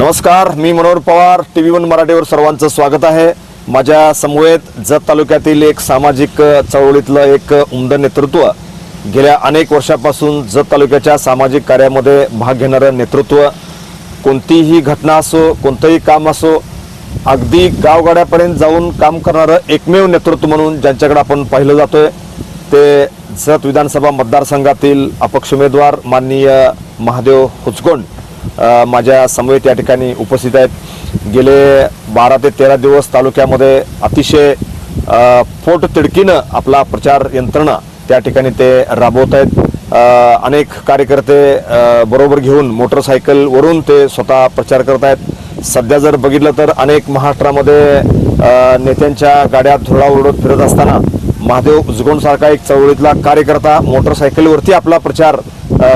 नमस्कार मी Manohar Pawar T V one मराठीवर सर्वांचं स्वागत आहे. माझ्या समवेत जत तालुक्यातील एक सामाजिक चळवळीतलं एक उमद नेतृत्व. गेल्या अनेक वर्षापासून जत तालुक्याच्या सामाजिक कार्यामध्ये भाग घेणारं नेतृत्व. कोणतीही घटना असो कोणतंही काम असो अगदी गावगाड्यापर्यंत जाऊन काम करणारं एकमेव नेतृत्व म्हणून ज्यांच्याकडे आपण पाहिलं जातोय ते जत विधानसभा मतदारसंघातील अपक्ष उमेदवार माननीय महादेव हुचकोंड माझ्या समवेत या ठिकाणी उपस्थित आहेत. गेले बारा ते तेरा दिवस तालुक्यामध्ये अतिशय पोट तिडकीनं आपला प्रचार यंत्रणा त्या ठिकाणी ते राबवत आहेत. अनेक कार्यकर्ते बरोबर घेऊन मोटरसायकलवरून ते स्वतः प्रचार करत आहेत. सध्या जर बघितलं तर अनेक महाराष्ट्रामध्ये नेत्यांच्या गाड्या धुळा उडत फिरत असताना महादेव उजगोणसारखा एक चळवळीतला कार्यकर्ता मोटरसायकलवरती आपला प्रचार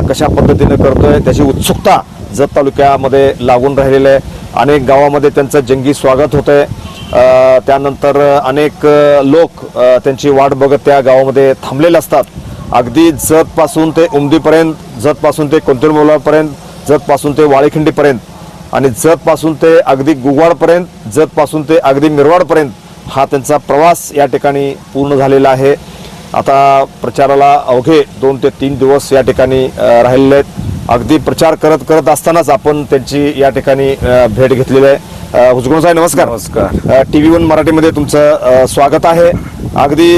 कशा पद्धतीने करतोय त्याची उत्सुकता जत तालुक्यामध्ये लागून राहिलेलं आहे. अनेक गावामध्ये त्यांचं जंगी स्वागत होतं आहे त्यानंतर अनेक लोक त्यांची वाट बघत त्या गावामध्ये थांबलेले असतात. अगदी जतपासून ते उमदीपर्यंत जतपासून ते कोंतुरमोलापर्यंत जतपासून ते वाळीखिंडीपर्यंत आणि जतपासून ते अगदी गुगवाडपर्यंत जतपासून ते अगदी मिरवाडपर्यंत हा त्यांचा प्रवास या ठिकाणी पूर्ण झालेला आहे. आता प्रचाराला अवघे दोन ते तीन दिवस या ठिकाणी राहिलेले आहेत. अगदी प्रचार करत करत असतानाच आपण त्यांची या ठिकाणी भेट घेतलेली आहे. हुजगुण साहेब नमस्कार. नमस्कार. टी व्ही वन मराठीमध्ये तुमचं स्वागत आहे. अगदी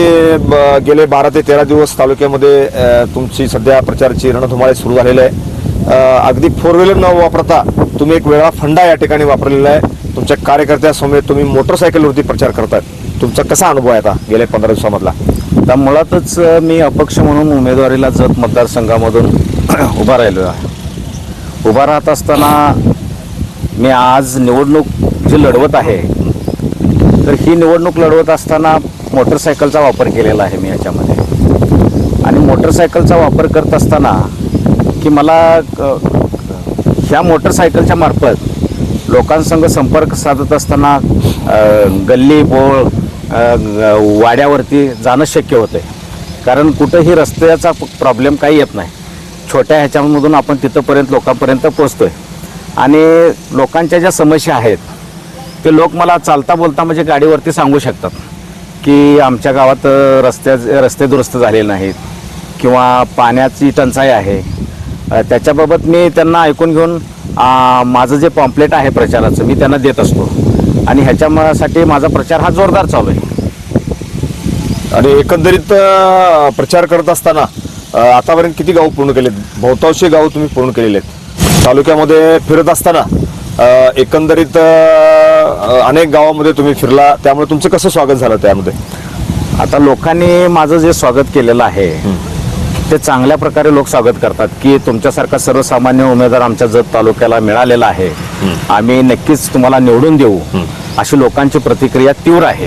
गेले बारा ते तेरा दिवस तालुक्यामध्ये तुमची सध्या प्रचाराची रणधुमाळी सुरू झालेली आहे. अगदी फोर व्हीलर न वापरता तुम्ही एक वेगळा फंडा या ठिकाणी वापरलेला आहे. तुमच्या कार्यकर्त्यासमोर तुम्ही मोटरसायकलवरती प्रचार करतायत तुमचा कसा अनुभव आहे आता गेल्या पंधरा दिवसामधला? आता मुळातच मी अपक्ष म्हणून उमेदवारीला जत मतदारसंघामधून उभा राहिलो आहे. उभा राहत असताना मी आज निवडणूक जी लढवत आहे तर ही निवडणूक लढवत असताना मोटरसायकलचा वापर केलेला आहे मी याच्यामध्ये. आणि मोटरसायकलचा वापर करत असताना की मला ह्या मोटरसायकलच्या मार्फत लोकांसंग संपर्क साधत असताना गल्ली बोळ वाड्यावरती जाणं शक्य होतं. कारण कुठंही रस्त्याचा प्रॉब्लेम काही येत नाही. छोट्या ह्याच्यामधून आपण तिथंपर्यंत लोकांपर्यंत पोचतोय आणि लोकांच्या ज्या समस्या आहेत ते लोक मला चालता बोलता म्हणजे गाडीवरती सांगू शकतात की आमच्या गावात रस्त्या रस्ते दुरुस्त झालेले नाहीत किंवा पाण्याची टंचाई आहे. त्याच्याबाबत मी त्यांना ऐकून घेऊन माझं जे पॉम्पलेट आहे प्रचाराचं मी त्यांना देत असतो. आणि ह्याच्यासाठी माझा प्रचार हा जोरदार चालू आहे. आणि एकंदरीत प्रचार करत असताना आतापर्यंत किती गाव पूर्ण केलेत? बहुतांशी गाव तुम्ही पूर्ण केलेले आहेत. तालुक्यामध्ये फिरत असताना एकंदरीत अनेक गावामध्ये तुम्ही फिरला. त्यामुळे तुमचं कसं स्वागत झालं त्यामध्ये? आता लोकांनी माझं जे स्वागत केलेलं आहे ते चांगल्या प्रकारे लोक स्वागत करतात की तुमच्यासारखा सर्वसामान्य उमेदवार आमच्या जत तालुक्याला मिळालेला आहे. आम्ही नक्कीच तुम्हाला निवडून देऊ. अशी लोकांची प्रतिक्रिया तीव्र आहे.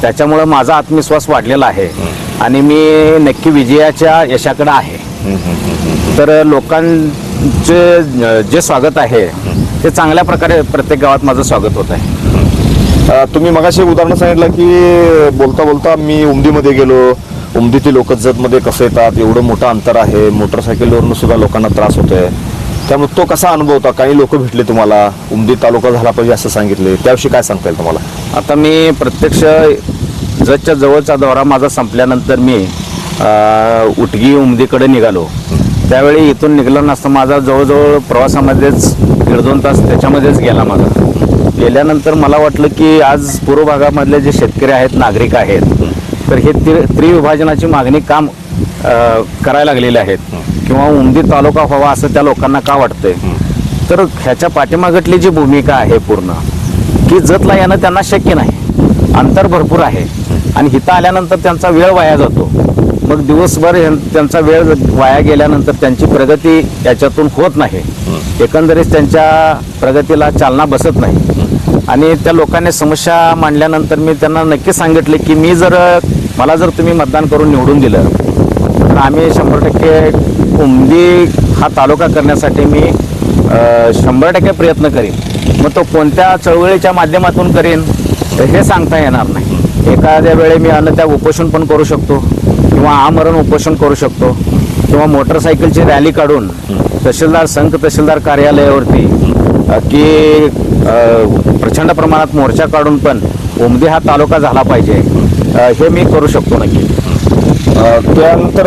त्याच्यामुळे माझा आत्मविश्वास वाढलेला आहे. आणि मी नक्की विजयाच्या यशाकडे आहे. तर लोकांचे जे स्वागत आहे ते चांगल्या प्रकारे प्रत्येक गावात माझं स्वागत होत आहे. तुम्ही मगाशी उदाहरण सांगितलं की बोलता बोलता मी उमदीमध्ये गेलो. उमदीतील लोक जतमध्ये कसं येतात? एवढं मोठं अंतर आहे. मोटरसायकलवरून सुद्धा लोकांना त्रास होतोय. त्यामुळे तो कसा अनुभव होता? काही लोक भेटले तुम्हाला? उमदी तालुका झाला पाहिजे असं सांगितले. त्याविषयी काय सांगता येईल तुम्हाला? आता मी प्रत्यक्ष जतच्या जवळचा दौरा माझा संपल्यानंतर मी अ, उटगी उमदीकडे निघालो. त्यावेळी इथून निघालं नसतं माझा जवळजवळ प्रवासामध्येच दीड दोन तास त्याच्यामध्येच गेला माझा. गेल्यानंतर मला वाटलं की आज पूर्व भागामधले जे शेतकरी आहेत नागरिक आहेत तर हे त्रि त्रिविभाजनाची मागणी काम अ, करायला लागलेले आहेत. किंवा उमदी तालुका व्हावा असं त्या लोकांना का वाटतंय? तर ह्याच्या पाठीमागटली जी भूमिका आहे पूर्ण की जतला येणं त्यांना शक्य नाही. अंतर भरपूर आहे. आणि इथं आल्यानंतर त्यांचा वेळ वाया जातो. मग दिवसभर त्यांचा वेळ वाया गेल्यानंतर त्यांची प्रगती याच्यातून होत नाही. एकंदरीत त्यांच्या प्रगतीला चालना बसत नाही. आणि त्या लोकांनी समस्या मांडल्यानंतर मी त्यांना नक्की सांगितले की मी जर मला जर तुम्ही मतदान करून निवडून दिलं तर आम्ही शंभर टक्के उमदी हा तालुका करण्यासाठी मी शंभर टक्के प्रयत्न करीन. मग तो कोणत्या चळवळीच्या माध्यमातून करीन हे सांगता येणार नाही. एखाद्या वेळे मी अन्नत्याग उपोषण पण करू शकतो किंवा आमरण उपोषण करू शकतो किंवा मोटरसायकलची रॅली काढून तहसीलदार संघ तहसीलदार कार्यालयावरती की प्रचंड प्रमाणात मोर्चा काढून पण उमदी हा तालुका झाला पाहिजे. हे मी करू शकतो नक्की. त्यानंतर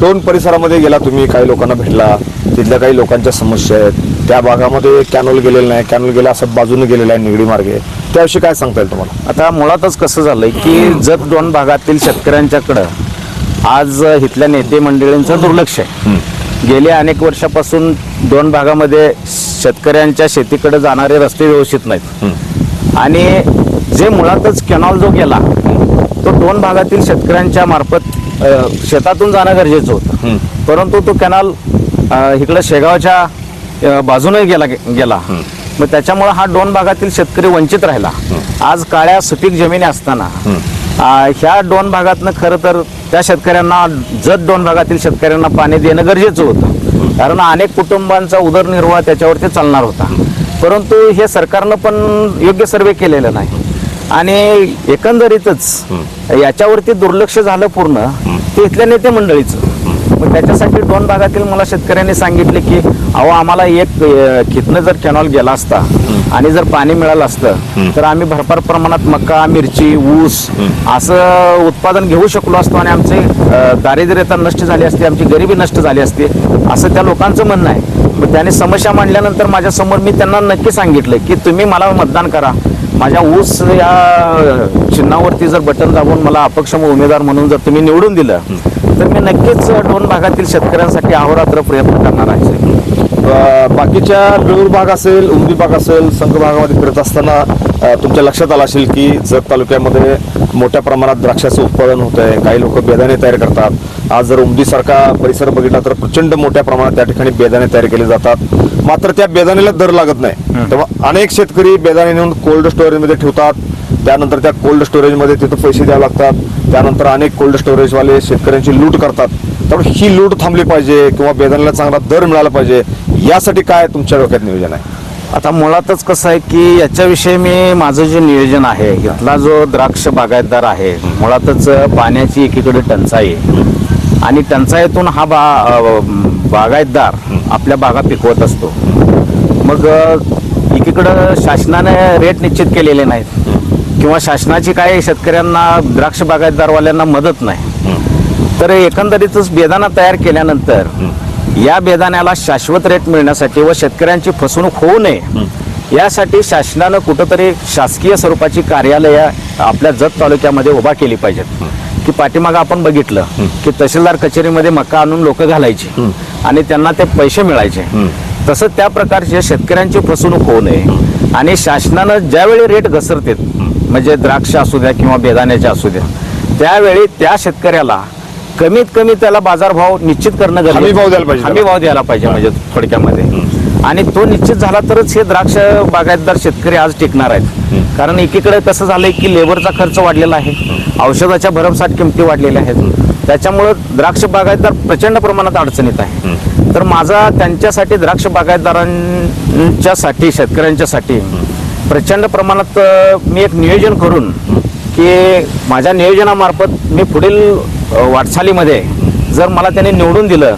डोन परिसरामध्ये गेला तुम्ही काही लोकांना भेटला. तिथल्या काही लोकांच्या समस्या आहेत. त्या भागामध्ये कॅनोल गेलेलं नाही. कॅनोल गेला असं बाजूने गेलेला आहे निगडी मार्गे. त्याविषयी काय सांगता येईल तुम्हाला? आता मुळातच कसं झालंय की जत दोन भागातील शेतकऱ्यांच्याकडं आज इथल्या नेते मंडळींचं दुर्लक्ष आहे. गेले अनेक वर्षापासून दोन भागामध्ये शेतकऱ्यांच्या शेतीकडे जाणारे रस्ते व्यवस्थित नाहीत. आणि जे मुळातच कॅनॉल जो गेला तो दोन भागातील शेतकऱ्यांच्या मार्फत शेतातून जाणं गरजेचं होतं. परंतु तो कॅनॉल इकडं शेगावच्या बाजूने गेला गेला. मग त्याच्यामुळे हा दोन भागातील शेतकरी वंचित राहिला. आज काळ्या सुपीक जमिनी असताना ह्या दोन भागातनं खरं तर त्या शेतकऱ्यांना जत दोन भागातील शेतकऱ्यांना पाणी देणं गरजेचं होतं. कारण अनेक कुटुंबांचा उदरनिर्वाह त्याच्यावरती चालणार होता. परंतु हे सरकारनं पण योग्य सर्वे केलेलं नाही. आणि एकंदरीतच याच्यावरती दुर्लक्ष झालं पूर्ण ते इथल्या नेते मंडळीचं. मग त्याच्यासाठी दोन भागातील मला शेतकऱ्यांनी सांगितले की अहो आम्हाला एक खितनं जर कॅनॉल गेला असता आणि जर पाणी मिळालं असतं तर आम्ही भरपूर प्रमाणात मका मिरची ऊस असं उत्पादन घेऊ शकलो असतो आणि आमचे दारिद्र्यता नष्ट झाली असती आमची गरिबी नष्ट झाली असती असं त्या लोकांचं म्हणणं आहे. मग त्याने समस्या मांडल्यानंतर माझ्यासमोर मी त्यांना नक्की सांगितलं की तुम्ही मला मतदान करा माझ्या ऊस या चिन्हावरती जर बटन दाबून मला अपक्षम उमेदवार म्हणून जर तुम्ही निवडून दिलं तर मी नक्कीच दोन भागातील शेतकऱ्यांसाठी अहोरात्र प्रयत्न करणार आहे. बाकीच्या वेळूर भाग असेल उमदी भाग असेल संघ भागामध्ये फिरत असताना तुमच्या लक्षात आलं असेल की जत तालुक्यामध्ये मोठ्या प्रमाणात द्राक्षाचं उत्पादन होत आहे काही लोक बेदाणे तयार करतात. आज जर उमदीसारखा परिसर बघितला तर प्रचंड मोठ्या प्रमाणात त्या ठिकाणी बेदाणे तयार केले जातात. मात्र त्या बेदाण्याला दर लागत नाही. तेव्हा अनेक शेतकरी बेदाणे नेऊन कोल्ड स्टोरेजमध्ये ठेवतात. त्यानंतर त्या कोल्ड स्टोरेजमध्ये तिथं पैसे द्यावे लागतात. त्यानंतर अनेक कोल्ड स्टोरेजवाले शेतकऱ्यांची लूट करतात. त्यामुळे ही लूट थांबली पाहिजे किंवा बेदाण्याला चांगला दर मिळाला पाहिजे यासाठी काय तुमच्या डोक्यात नियोजन आहे? आता मुळातच कसं आहे की याच्याविषयी मी माझं जे नियोजन आहे इथला जो द्राक्ष बागायतदार आहे मुळातच पाण्याची एकीकडे टंचाई आहे. आणि टंचाईतून हा बा बागायतदार आपल्या बागा पिकवत असतो. मग एकीकडं शासनाने रेट निश्चित केलेले नाहीत. किंवा शासनाची काय शेतकऱ्यांना द्राक्ष बागायतदारवाल्यांना मदत नाही. तर एकंदरीतच बेदाना तयार केल्यानंतर या बेदाण्याला शाश्वत रेट मिळण्यासाठी व शेतकऱ्यांची फसवणूक होऊ नये यासाठी शासनानं कुठंतरी शासकीय स्वरूपाची कार्यालय आपल्या जत तालुक्यामध्ये उभा केली पाहिजेत. की पाठीमागं आपण बघितलं की तहसीलदार कचेरीमध्ये मका आणून लोक घालायची आणि त्यांना ते पैसे मिळायचे. तसं त्या प्रकारची शेतकऱ्यांची फसवणूक होऊ नये. आणि शासनानं ज्यावेळी रेट घसरते म्हणजे द्राक्ष असू द्या किंवा बेदाण्याचे असू द्या त्यावेळी त्या शेतकऱ्याला कमीत कमी त्याला बाजारभाव निश्चित करणं गरजेचं हमी भाव द्यायला पाहिजे हमी. भाव द्यायला पाहिजे म्हणजे थोडक्यामध्ये. आणि तो निश्चित झाला तरच हे द्राक्ष बागायतदार शेतकरी आज टिकणार आहेत. कारण एकीकडे कसं झालंय की लेबरचा खर्च वाढलेला आहे. औषधाच्या भरमसाठ किमती वाढलेल्या आहेत. त्याच्यामुळं द्राक्ष बागायतदार प्रचंड प्रमाणात अडचणीत आहे. तर माझा त्यांच्यासाठी द्राक्ष बागायतदारांच्यासाठी शेतकऱ्यांच्यासाठी प्रचंड प्रमाणात मी एक नियोजन करून की माझ्या नियोजनामार्फत मी पुढील वाटचालीमध्ये जर मला त्यांनी निवडून दिलं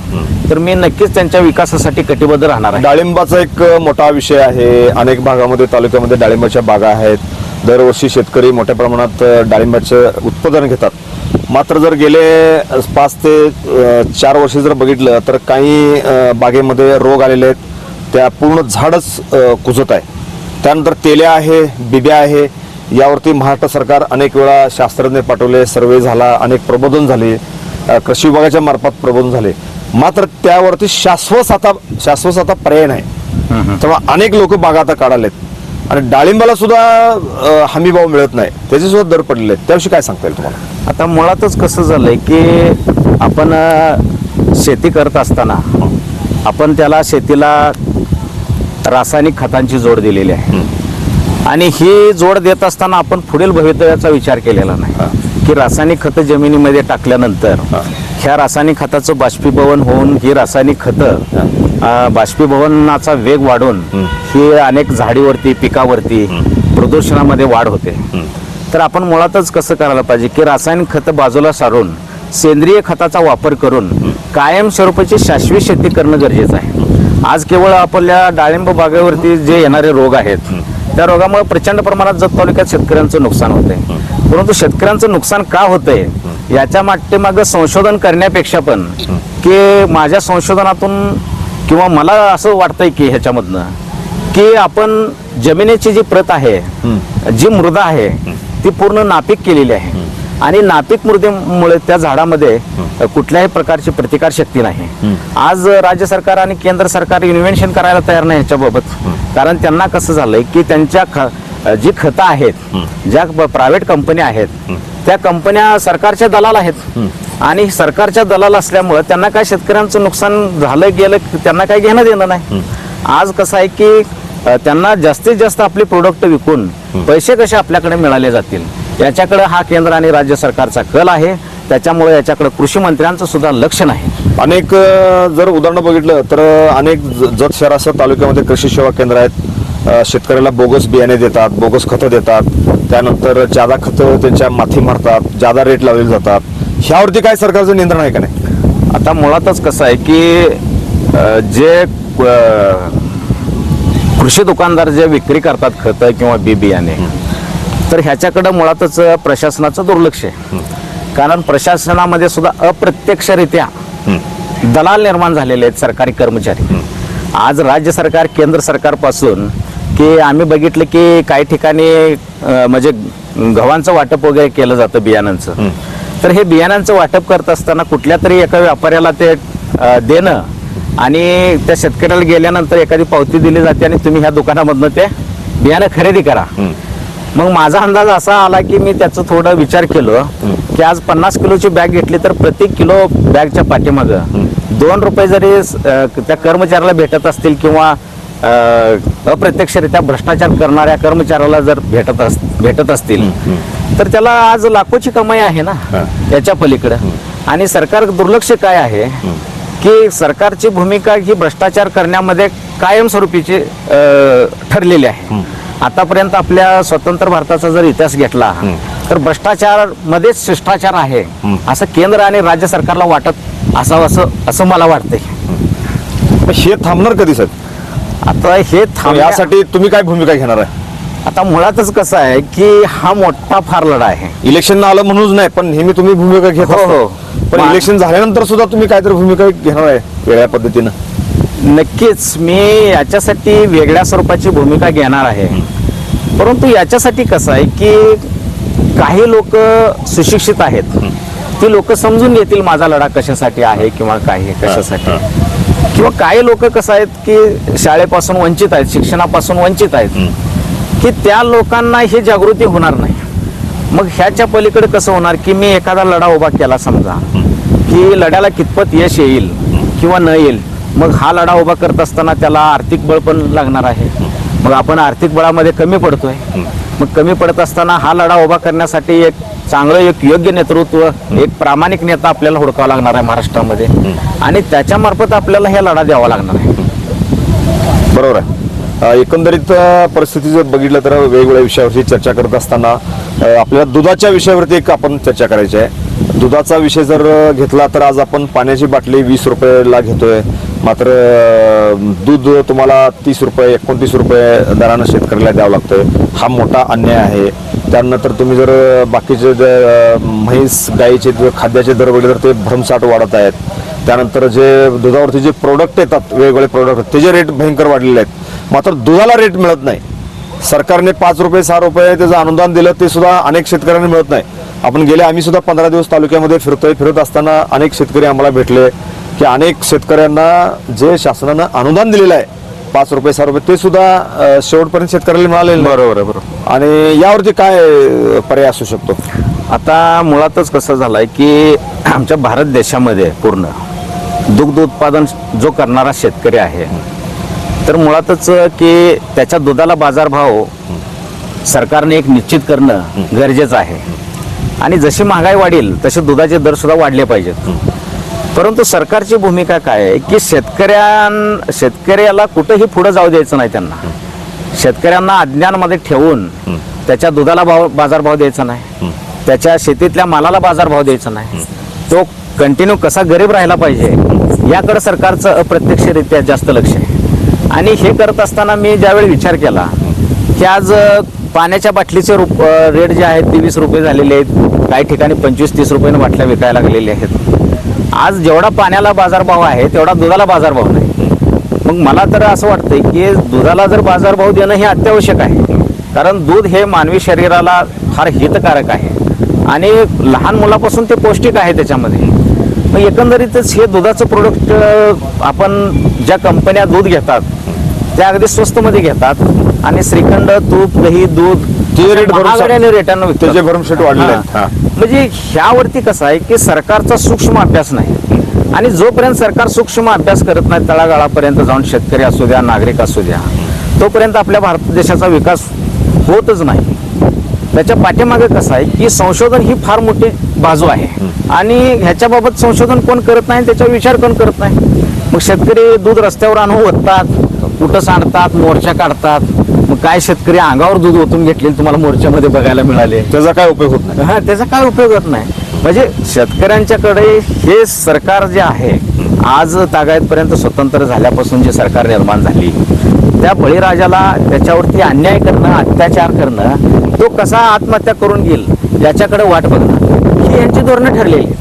तर मी नक्कीच त्यांच्या विकासासाठी कटिबद्ध राहणार आहे. डाळिंबाचा एक मोठा विषय आहे. अनेक भागामध्ये तालुक्यामध्ये डाळिंबाच्या बागा आहेत. दरवर्षी शेतकरी मोठ्या प्रमाणात डाळिंबाचं उत्पादन घेतात. मात्र जर गेले पाच ते चार वर्षे जर बघितलं तर काही बागेमध्ये रोग आलेले आहेत. त्या पूर्ण झाडच कुजत आहे. त्यानंतर तेल्या आहे बिब्या आहे. यावरती महाराष्ट्र सरकार अनेक वेळा शास्त्रज्ञ पाठवले सर्वे झाला अनेक प्रबोधन झाले कृषी विभागाच्या मार्फत प्रबोधन झाले. मात्र त्यावरती शाश्वत आता शाश्वत आता पर्याय नाही. तेव्हा अनेक लोक बागा आता काढालेत. आणि डाळिंबाला सुद्धा हमी भाव मिळत नाही. त्याचे सुद्धा दर पडलेले आहेत. त्याविषयी काय सांगता येईल तुम्हाला? आता मुळातच कसं झालंय की आपण शेती करत असताना आपण त्याला शेतीला रासायनिक खतांची जोड दिलेली आहे. आणि ही जोड देत असताना आपण पुढील भवितव्याचा विचार केलेला नाही. की रासायनिक खतं जमिनीमध्ये टाकल्यानंतर ह्या रासायनिक खताचं बाष्पीभवन होऊन ही रासायनिक खतं बाष्पीभवनाचा वेग वाढून ही अनेक झाडीवरती पिकावरती प्रदूषणामध्ये वाढ होते. तर आपण मुळातच कसं करायला पाहिजे की रासायनिक खतं बाजूला सारून सेंद्रिय खताचा वापर करून कायमस्वरूपाची शाश्वत शेती करणं गरजेचं आहे. आज केवळ आपल्या डाळिंब बागेवरती जे येणारे रोग आहेत त्या रोगामुळे प्रचंड प्रमाणात जत तालुक्यात शेतकऱ्यांचं नुकसान होतंय. परंतु शेतकऱ्यांचं नुकसान का होतंय? याच्या मागं संशोधन करण्यापेक्षा पण की माझ्या संशोधनातून किंवा मला असं वाटतंय की ह्याच्यामधनं की आपण जमिनीची जी प्रत आहे जी मृदा आहे ती पूर्ण नापीक केलेली आहे. आणि नापीक मृदेमुळे त्या झाडामध्ये कुठल्याही प्रकारची प्रतिकार शक्ती नाही. आज राज्य सरकार आणि केंद्र सरकार इन्व्हेन्शन करायला तयार नाही ह्याच्याबाबत कारण त्यांना कसं झालंय की त्यांच्या ख जी खतं आहेत ज्या प्रायव्हेट कंपन्या आहेत त्या कंपन्या सरकारच्या दलाल आहेत. आणि सरकारच्या दलाल असल्यामुळं त्यांना काय शेतकऱ्यांचं नुकसान झालं गेलं त्यांना काय घेणं देणं नाही आज कसं आहे की त्यांना जास्तीत जास्त आपले प्रोडक्ट विकून पैसे कसे आपल्याकडे मिळाले जातील? याच्याकडे हा केंद्र आणि राज्य सरकारचा कल आहे. त्याच्यामुळे याच्याकडे कृषी मंत्र्यांचं सुद्धा लक्ष नाही. अनेक जर उदाहरणं बघितलं तर अनेक जत शहरासह तालुक्यामध्ये कृषी सेवा केंद्र आहेत. शेतकऱ्याला बोगस बियाणे देतात बोगस खतं देतात. त्यानंतर जादा खतं त्यांच्या माथी मारतात जादा रेट लावले जातात. ह्यावरती काय सरकारचं नियंत्रण आहे का नाही? आता मुळातच कसं आहे की जे कृषी दुकानदार जे विक्री करतात खतं किंवा बी बियाणे तर ह्याच्याकडं मुळातच प्रशासनाचं दुर्लक्ष आहे. कारण प्रशासनामध्ये सुद्धा अप्रत्यक्षरित्या दलाल निर्माण झालेले आहेत सरकारी कर्मचारी. आज राज्य सरकार केंद्र सरकारपासून की आम्ही बघितलं की काही ठिकाणी म्हणजे गव्हांचं वाटप वगैरे केलं जातं बियाणांचं. तर हे बियाणांचं वाटप करत असताना कुठल्या तरी एका व्यापाऱ्याला ते देणं आणि त्या शेतकऱ्याला गेल्यानंतर एखादी पावती दिली जाते आणि तुम्ही ह्या दुकानामधनं ते बियाणं खरेदी करा. मग माझा अंदाज असा आला की मी त्याचं थोडं विचार केलं की आज पन्नास किलोची बॅग घेतली तर प्रति किलो बॅगच्या पाठीमागं दोन रुपये जरी त्या कर्मचाऱ्याला भेटत असतील किंवा अप्रत्यक्षरित्या भ्रष्टाचार करणाऱ्या कर्मचाऱ्याला जर भेटत अस भेटत असतील तर त्याला आज लाखोची कमाई आहे ना याच्या पलीकडं. आणि सरकार दुर्लक्ष काय आहे की सरकारची भूमिका ही भ्रष्टाचार करण्यामध्ये कायमस्वरूपीची ठरलेली आहे. आतापर्यंत आपल्या स्वतंत्र भारताचा जर इतिहास घेतला तर भ्रष्टाचार मध्येच शिष्टाचार आहे असं केंद्र आणि राज्य सरकारला वाटत असावं असं असं मला वाटतंय. हे. थांबणार कधी साहेब? आता हे थांब यासाठी तुम्ही काय भूमिका घेणार आहे? आता मुळातच कसं आहे की हा मोठा फार लढा आहे. इलेक्शन आलं म्हणूनच नाही पण नेहमी तुम्ही भूमिका घेत हो, हो. पण इलेक्शन झाल्यानंतर सुद्धा तुम्ही काहीतरी भूमिका घेणार आहे वेगळ्या पद्धतीनं. नक्कीच मी याच्यासाठी वेगळ्या स्वरूपाची भूमिका घेणार आहे. परंतु याच्यासाठी कसं आहे की काही लोक सुशिक्षित आहेत. ती लोक समजून घेतील माझा लढा कशासाठी आहे किंवा काही कशासाठी. किंवा काही लोक कसं आहेत की शाळेपासून वंचित आहेत शिक्षणापासून वंचित आहेत की त्या लोकांना ही जागृती होणार नाही. मग ह्याच्या पलीकडे कसं होणार की मी एखादा लढा उभा केला समजा. की लढ्याला कितपत यश येईल किंवा न येईल मग हा लढा उभा करत असताना त्याला आर्थिक बळ पण लागणार आहे. मग आपण आर्थिक बळामध्ये कमी पडतोय. मग कमी पडत असताना हा लढा उभा करण्यासाठी एक चांगलं एक योग्य नेतृत्व एक प्रामाणिक नेता आपल्याला हुडकावा लागणार आहे महाराष्ट्रामध्ये. आणि त्याच्यामार्फत आपल्याला हे लढा द्यावा लागणार आहे. बरोबर आहे. एकंदरीत परिस्थिती जर बघितलं तर वेगवेगळ्या विषयावरती चर्चा करत असताना आपल्याला दुधाच्या विषयावरती एक आपण चर्चा करायची आहे. दुधाचा विषय जर घेतला तर आज आपण पाण्याची बाटली वीस रुपयाला घेतोय. मात्र दूध तुम्हाला तीस रुपये एकोणतीस रुपये दरानं शेतकऱ्याला द्यावं लागतंय. हा मोठा अन्याय आहे. त्यानंतर तुम्ही जर बाकीचे जे म्हैस गाईचे खाद्याचे दर वगैरे तर ते भ्रमसाठ वाढत आहेत. त्यानंतर जे दुधावरती जे प्रोडक्ट येतात वेगवेगळे प्रोडक्ट त्याचे रेट भयंकर वाढलेले आहेत. मात्र दुधाला रेट मिळत नाही. सरकारने पाच रुपये सहा रुपये त्याचं अनुदान दिलं ते सुद्धा अनेक शेतकऱ्यांना मिळत नाही. आपण गेले आम्ही सुद्धा पंधरा दिवस तालुक्यामध्ये फिरतोय. फिरत असताना अनेक शेतकरी आम्हाला भेटले की अनेक शेतकऱ्यांना जे शासनानं अनुदान दिलेलं आहे पाच रुपये सहा रुपये ते सुद्धा शेवटपर्यंत शेतकऱ्याला मिळालेलं नाही. बरोबर आहे बरोबर. आणि यावरती काय पर्याय असू शकतो? आता मुळातच कसं झालंय की आमच्या भारत देशामध्ये पूर्ण दुग्ध उत्पादन जो करणारा शेतकरी आहे तर मुळातच की त्याच्या दुधाला बाजारभाव सरकारने एक निश्चित करणं गरजेचं आहे. आणि जशी महागाई वाढेल तसे दुधाचे दर सुद्धा वाढले पाहिजेत. परंतु सरकारची भूमिका काय आहे की शेतकऱ्यां शेतकऱ्याला कुठंही पुढं जाऊ द्यायचं नाही त्यांना. शेतकऱ्यांना अज्ञानामध्ये ठेवून त्याच्या दुधाला भाव बाजारभाव द्यायचा नाही. त्याच्या शेतीतल्या मालाला बाजारभाव द्यायचा नाही. तो कंटिन्यू कसा गरीब राहिला पाहिजे याकडे सरकारचं अप्रत्यक्षरित्या जास्त लक्ष आहे. आणि हे करत असताना मी ज्यावेळी विचार केला की आज पाण्याच्या बाटलीचे रुप रेट जे आहेत ते वीस रुपये झालेले आहेत काही ठिकाणी पंचवीस तीस रुपयानं बाटल्या विकायला लागलेल्या आहेत. आज जेवढा पाण्याला बाजारभाव आहे तेवढा दुधाला बाजारभाव नाही. मग मला तर असं वाटतं की दुधाला जर बाजारभाव देणं हे अत्यावश्यक आहे कारण दूध हे मानवी शरीराला फार हितकारक आहे. आणि लहान मुलापासून ते पौष्टिक आहे त्याच्यामध्ये. मग एकंदरीतच हे दुधाचं प्रोडक्ट आपण ज्या कंपन्या दूध घेतात त्या अगदी स्वस्तमध्ये घेतात. आणि श्रीखंड तूप दही दूध ते महागड्याने रेटानं विकतात. त्याचे भरमसाठ वाढलेले आहेत. हा. म्हणजे ह्यावरती कसं आहे की सरकारचा सूक्ष्म अभ्यास नाही. आणि जोपर्यंत सरकार सूक्ष्म अभ्यास करत नाही तळागाळापर्यंत जाऊन शेतकरी असू द्या नागरिक असू द्या तोपर्यंत आपल्या भारत देशाचा विकास होतच नाही. त्याच्या पाठीमागे कसं आहे की संशोधन ही फार मोठी बाजू आहे. आणि ह्याच्याबाबत संशोधन कोण करत नाही त्याच्यावर विचार कोण करत नाही? मग शेतकरी दूध रस्त्यावर आणून ओततात कुठं सांडतात मोर्चा काढतात? मग काय शेतकरी अंगावर दूध ओतून घेतले तुम्हाला मोर्चामध्ये बघायला मिळाले? त्याचा काय उपयोग होत नाही? हा त्याचा काय उपयोग होत नाही? म्हणजे शेतकऱ्यांच्याकडे हे सरकार जे आहे आज तागायतपर्यंत स्वतंत्र झाल्यापासून जे सरकार निर्माण झाली त्या बळीराजाला त्याच्यावरती अन्याय करणं अत्याचार करणं तो कसा आत्महत्या करून घेईल याच्याकडे वाट बघणं ही यांची धोरणं ठरलेली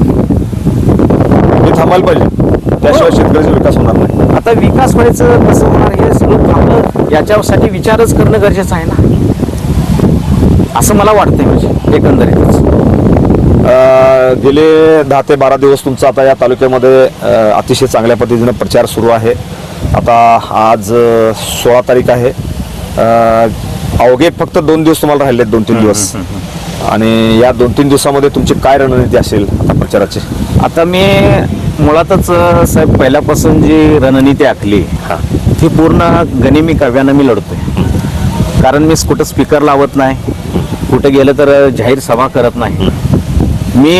थांबायला पाहिजे. त्याशिवाय हो. शेतकऱ्याचा विकास होणार नाही. आता विकास व्हायचं कसं होणार हे सगळं थांबलं याच्यासाठी विचारच करणं गरजेचं आहे ना? असं मला वाटतंय म्हणजे एकंदरीतच. गेले दहा ते बारा दिवस तुमचा आता या तालुक्यामध्ये अतिशय चांगल्या पद्धतीनं प्रचार सुरू आहे. आता आज सोळा तारीख आहे. अवघे फक्त दोन दिवस तुम्हाला राहिले दोन तीन दिवस. आणि या दोन तीन दिवसामध्ये तुमची काय रणनीती असेल आता प्रचाराची? आता मी मुळातच अ, साहेब पहिल्यापासून जी रणनीती आखली हा. ती पूर्ण गनिमी काव्यानं मी लढतोय. कारण मी कुठं स्पीकर लावत नाही कुठं गेलं तर जाहीर सभा करत नाही. मी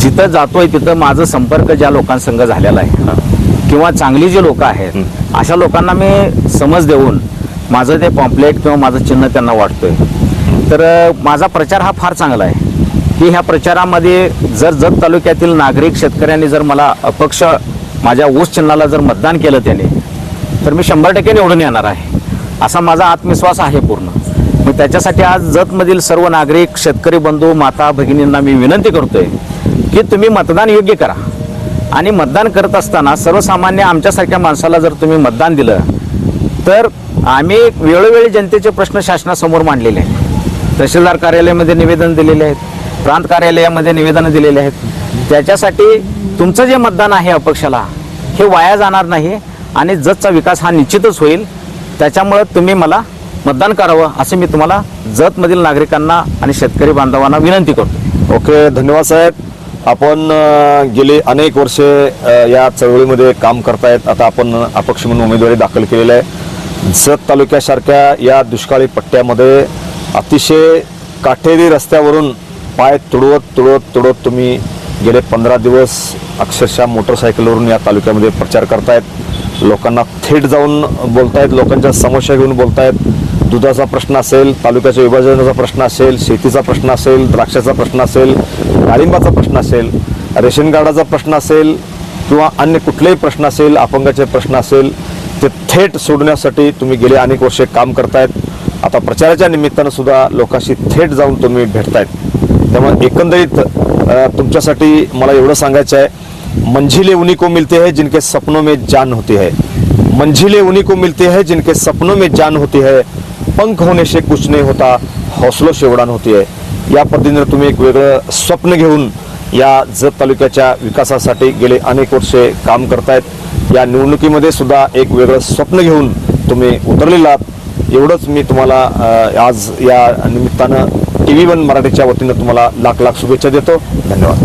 जिथं जातोय तिथं माझं संपर्क ज्या लोकांसंग झालेला आहे किंवा चांगली जी लोक आहेत अशा लोकांना मी समज देऊन माझं ते पॉम्पलेट किंवा माझं चिन्ह त्यांना वाटतोय. तर अ, माझा प्रचार हा फार चांगला आहे. की ह्या प्रचारामध्ये जर जत तालुक्यातील नागरिक शेतकऱ्यांनी जर मला अपक्ष माझ्या ऊस चिन्हाला जर मतदान केलं त्याने तर मी शंभर टक्के निवडून येणार आहे. असा माझा आत्मविश्वास आहे पूर्ण. मी त्याच्यासाठी आज जतमधील सर्व नागरिक शेतकरी बंधू माता भगिनींना मी विनंती करतोय की तुम्ही मतदान योग्य करा. आणि मतदान करत असताना सर्वसामान्य आमच्यासारख्या माणसाला जर तुम्ही मतदान दिलं तर आम्ही वेळोवेळी जनतेचे प्रश्न शासनासमोर मांडलेले आहेत. तहसीलदार कार्यालयामध्ये निवेदन दिलेले आहेत. प्रांत कार्यालयामध्ये निवेदनं दिलेले आहेत. त्याच्यासाठी तुमचं जे मतदान आहे अपक्षाला हे वाया जाणार नाही आणि जतचा विकास हा निश्चितच होईल. त्याच्यामुळं तुम्ही मला मतदान करावं असं मी तुम्हाला जतमधील नागरिकांना आणि शेतकरी बांधवांना विनंती करतो. ओके धन्यवाद साहेब. आपण गेली अनेक वर्षे या चळवळीमध्ये काम करतायत. आता आपण अपक्ष म्हणून उमेदवारी दाखल केलेली आहे. जत तालुक्यासारख्या या दुष्काळी पट्ट्यामध्ये अतिशय काटेरी रस्त्यावरून पाय तुडवत तुडवत तुडवत तुम्ही गेले पंधरा दिवस अक्षरशः मोटरसायकलवरून या तालुक्यामध्ये प्रचार करतायत. लोकांना थेट जाऊन बोलतायत लोकांच्या समस्या घेऊन बोलतायत. दुधाचा प्रश्न असेल तालुक्याच्या विभाजनाचा प्रश्न असेल शेतीचा प्रश्न असेल द्राक्षाचा प्रश्न असेल डाळिंबाचा प्रश्न असेल रेशन कार्डाचा प्रश्न असेल किंवा अन्य कुठलेही प्रश्न असेल अपंगाचे प्रश्न असेल ते थेट सोडण्यासाठी तुम्ही गेले अनेक वर्षे काम करतायत. आता प्रचाराच्या निमित्तानं सुद्धा लोकांशी थेट जाऊन तुम्ही भेटतायत. त्यामुळे एकंदरीत तुमच्यासाठी मला एवढं सांगायचं आहे मंजिले उन्हीं को मिलते हैं जिनके सपनों में जान होती है. मंजिले उन्हीं को मिलते हैं जिनके सपनों में जान होती है. पंख होने से कुछ नहीं होता हौसलों से उडान होती है. या पद्धतीने तुम्ही एक वेगळं स्वप्न घेऊन या जत तालुक्याच्या विकासासाठी गेले अनेक वर्षे काम करतायत. या निवडणुकीमध्ये सुद्धा एक वेगळं स्वप्न घेऊन तुम्ही उतरलेला आहात एवढंच मी तुम्हाला आज या निमित्तानं टी व्ही वन मराठीच्या वतीनं तुम्हाला लाख लाख शुभेच्छा देतो. धन्यवाद.